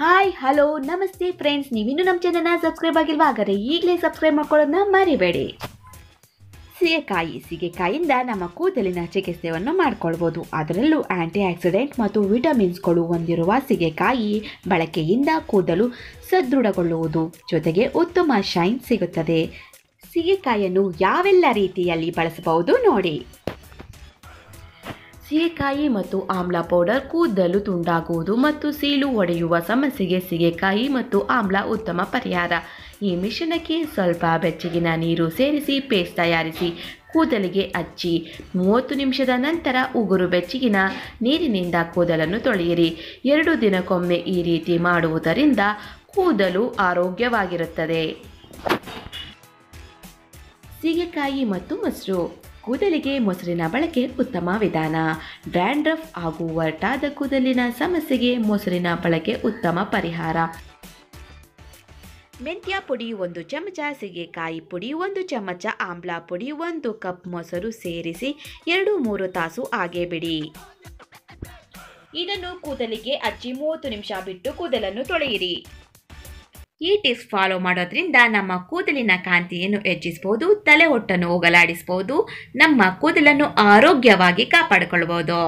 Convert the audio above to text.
Hi hello ನಮಸ್ತೆ friends ನೀವಿನ್ನೂ ನಮ್ಮ ಚಾನಲ್ನ ಸಬ್ಸ್ಕ್ರೈಬ್ ಆಗಿಲ್ವಾ? ಹಾಗಾದ್ರೆ ಈಗಲೇ ಸಬ್ಸ್ಕ್ರೈಬ್ ಮಾಡ್ಕೊಳ್ಳೋದನ್ನ ಮರಿಬೇಡಿ. ಸೀಗೆಕಾಯಿ ಸೀಗೆಕಾಯಿಂದ ನಮ್ಮ ಕೂದಲಿನ ಚಿಕಿತ್ಸೆಯನ್ನು ಮಾಡ್ಕೊಳ್ಬೋದು. ಅದರಲ್ಲೂ ಆಂಟಿ ಆಕ್ಸಿಡೆಂಟ್ ಮತ್ತು ವಿಟಮಿನ್ಸ್ಗಳು ಹೊಂದಿರುವ ಸೀಗೆಕಾಯಿ ಬಳಕೆಯಿಂದ ಕೂದಲು ಸದೃಢಗೊಳ್ಳುವುದು. ಜೊತೆಗೆ ಉತ್ತಮ ಶೈನ್ ಸಿಗುತ್ತದೆ. ಸೀಗೆಕಾಯಿಯನ್ನು ಯಾವೆಲ್ಲ ರೀತಿಯಲ್ಲಿ ಬಳಸಬಹುದು ನೋಡಿ. ಸೀಗೆಕಾಯಿ ಮತ್ತು ಆಮ್ಲ ಪೌಡರ್ ಕೂದಲು ತುಂಡಾಗುವುದು ಮತ್ತು ಸೀಳು ಒಡೆಯುವ ಸಮಸ್ಯೆಗೆ ಸೀಗೆಕಾಯಿ ಮತ್ತು ಆಮ್ಲ ಉತ್ತಮ ಪರಿಹಾರ. ಈ ಮಿಶ್ರಣಕ್ಕೆ ಸ್ವಲ್ಪ ಬೆಚ್ಚಗಿನ ನೀರು ಸೇರಿಸಿ ಪೇಸ್ಟ್ ತಯಾರಿಸಿ, ಕೂದಲಿಗೆ ಹಚ್ಚಿ ಮೂವತ್ತು ನಿಮಿಷದ ನಂತರ ಉಗುರು ಬೆಚ್ಚಗಿನ ನೀರಿನಿಂದ ಕೂದಲನ್ನು ತೊಳೆಯಿರಿ. ಎರಡು ದಿನಕ್ಕೊಮ್ಮೆ ಈ ರೀತಿ ಮಾಡುವುದರಿಂದ ಕೂದಲು ಆರೋಗ್ಯವಾಗಿರುತ್ತದೆ. ಸೀಗೆಕಾಯಿ ಮತ್ತು ಮೊಸರು. ಕೂದಲಿಗೆ ಮೊಸರಿನ ಬಳಕೆ ಉತ್ತಮ ವಿಧಾನ. ಡ್ಯಾಂಡ್ರಫ್ ಹಾಗೂ ಒರಟಾದ ಕೂದಲಿನ ಸಮಸ್ಯೆಗೆ ಮೊಸರಿನ ಬಳಕೆ ಉತ್ತಮ ಪರಿಹಾರ. ಮೆಂತ್ಯ ಪುಡಿ ಒಂದು ಚಮಚ, ಸೀಗೆಕಾಯಿ ಪುಡಿ ಒಂದು ಚಮಚ, ಆಮ್ಲ ಪುಡಿ ಒಂದು ಕಪ್ ಮೊಸರು ಸೇರಿಸಿ ಎರಡು ಮೂರು ತಾಸು ಹಾಗೆ ಬಿಡಿ. ಇದನ್ನು ಕೂದಲಿಗೆ ಅಚ್ಚಿ ಮೂವತ್ತು ನಿಮಿಷ ಬಿಟ್ಟು ಕೂದಲನ್ನು ತೊಳೆಯಿರಿ. ಈ ಟಿಪ್ಸ್ ಫಾಲೋ ಮಾಡೋದ್ರಿಂದ ನಮ್ಮ ಕೂದಲಿನ ಕಾಂತಿಯನ್ನು ಹೆಚ್ಚಿಸಬಹುದು ತಲೆ ಹೊಟ್ಟನ್ನು ಹೋಗಲಾಡಿಸಬಹುದು ನಮ್ಮ ಕೂದಲನ್ನು ಆರೋಗ್ಯವಾಗಿ ಕಾಪಾಡಿಕೊಳ್ಳಬಹುದು